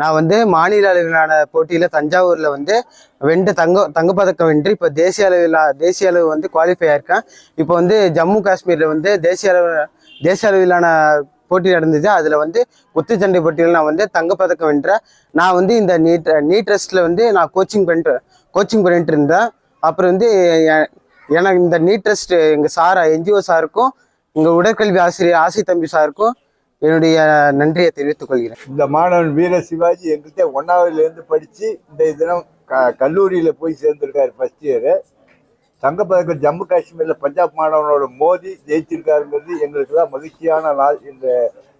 நான் வந்து மாநில அளவிலான போட்டியில் தஞ்சாவூரில் வந்து வென்று தங்க தங்கப்பதக்கம் வென்று இப்போ தேசிய அளவில் தேசிய அளவு வந்து குவாலிஃபை ஆயிருக்கேன். இப்போ வந்து ஜம்மு காஷ்மீரில் வந்து தேசிய அளவு தேசிய அளவிலான போட்டி நடந்தது. அதில் வந்து குத்துச்சண்டை போட்டியில் நான் வந்து தங்கப்பதக்கம் வென்றேன் நான் வந்து இந்த நீட் நீட் டெஸ்ட்டில் வந்து நான் கோச்சிங் பண்ணிட்டு கோச்சிங் பண்ணிட்டு இருந்தேன். அப்புறம் வந்து எனக்கு இந்த நீட் டெஸ்ட் எங்கள் சார் என்ஜிஓ சாருக்கும் எங்கள் உடற்கல்வி ஆசிரியர் ஆசை தம்பி சாருக்கும் என்னுடைய நன்றியை தெரிவித்துக் கொள்கிறேன். இந்த மாணவன் வீர சிவாஜி எங்கிட்ட ஒன்னாவதுலேருந்து படித்து இந்த தினம் க கல்லூரியில் போய் சேர்ந்திருக்காரு ஃபர்ஸ்ட் இயரு தங்கப்பதக்கம் ஜம்மு காஷ்மீரில் பஞ்சாப் மாணவனோட மோதி ஜெயிச்சிருக்காருங்கிறது எங்களுக்கு தான் மகிழ்ச்சியான நாள். இந்த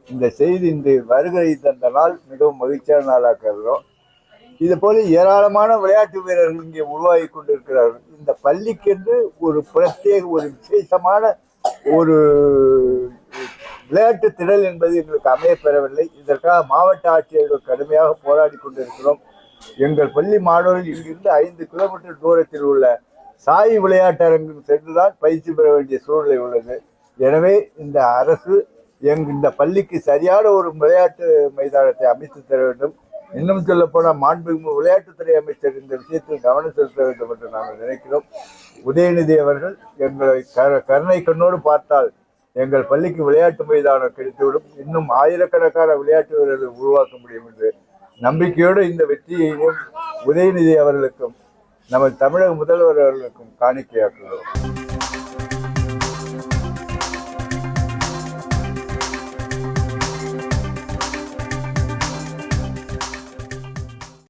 இந்த செய்தி இந்த வருகை தந்த நாள். மிகவும் மகிழ்ச்சியான நாளாக கருதுறோம் இது போல ஏராளமான விளையாட்டு வீரர்கள் இங்கே உருவாகி கொண்டிருக்கிறார்கள் இந்த பள்ளிக்கென்று ஒரு பிரத்யேக ஒரு விசேஷமான ஒரு விளையாட்டு திடல் என்பது எங்களுக்கு அமையப்பெறவில்லை இதற்காக மாவட்ட ஆட்சியர்கள் கடுமையாக போராடி கொண்டிருக்கிறோம். எங்கள் பள்ளி மாணவர்கள் இங்கிருந்து ஐந்து கிலோமீட்டர் தூரத்தில் உள்ள சாய் விளையாட்டரங்கம் சென்றுதான் பயிற்சி பெற வேண்டிய சூழ்நிலை உள்ளது. எனவே இந்த அரசு எங் இந்த பள்ளிக்கு சரியான ஒரு விளையாட்டு மைதானத்தை அமைத்து தர வேண்டும். இன்னும் சொல்ல போனால் மாண்புமிகு விளையாட்டுத்துறை அமைச்சர் இந்த விஷயத்தில் கவனம் செலுத்த வேண்டும் என்று நாங்கள் நினைக்கிறோம். உதயநிதி அவர்கள் எங்களை கருணை கண்ணோடு பார்த்தால் எங்கள் பள்ளிக்கு விளையாட்டு மைதானம் கிடைத்துவிடும். இன்னும் ஆயிரக்கணக்கான விளையாட்டு வீரர்களை உருவாக்க முடியும் என்று நம்பிக்கையோடு இந்த வெற்றியையும் உதயநிதி அவர்களுக்கும் நமது தமிழக முதல்வர் அவர்களுக்கும் காணிக்கையாற்றுகிறோம்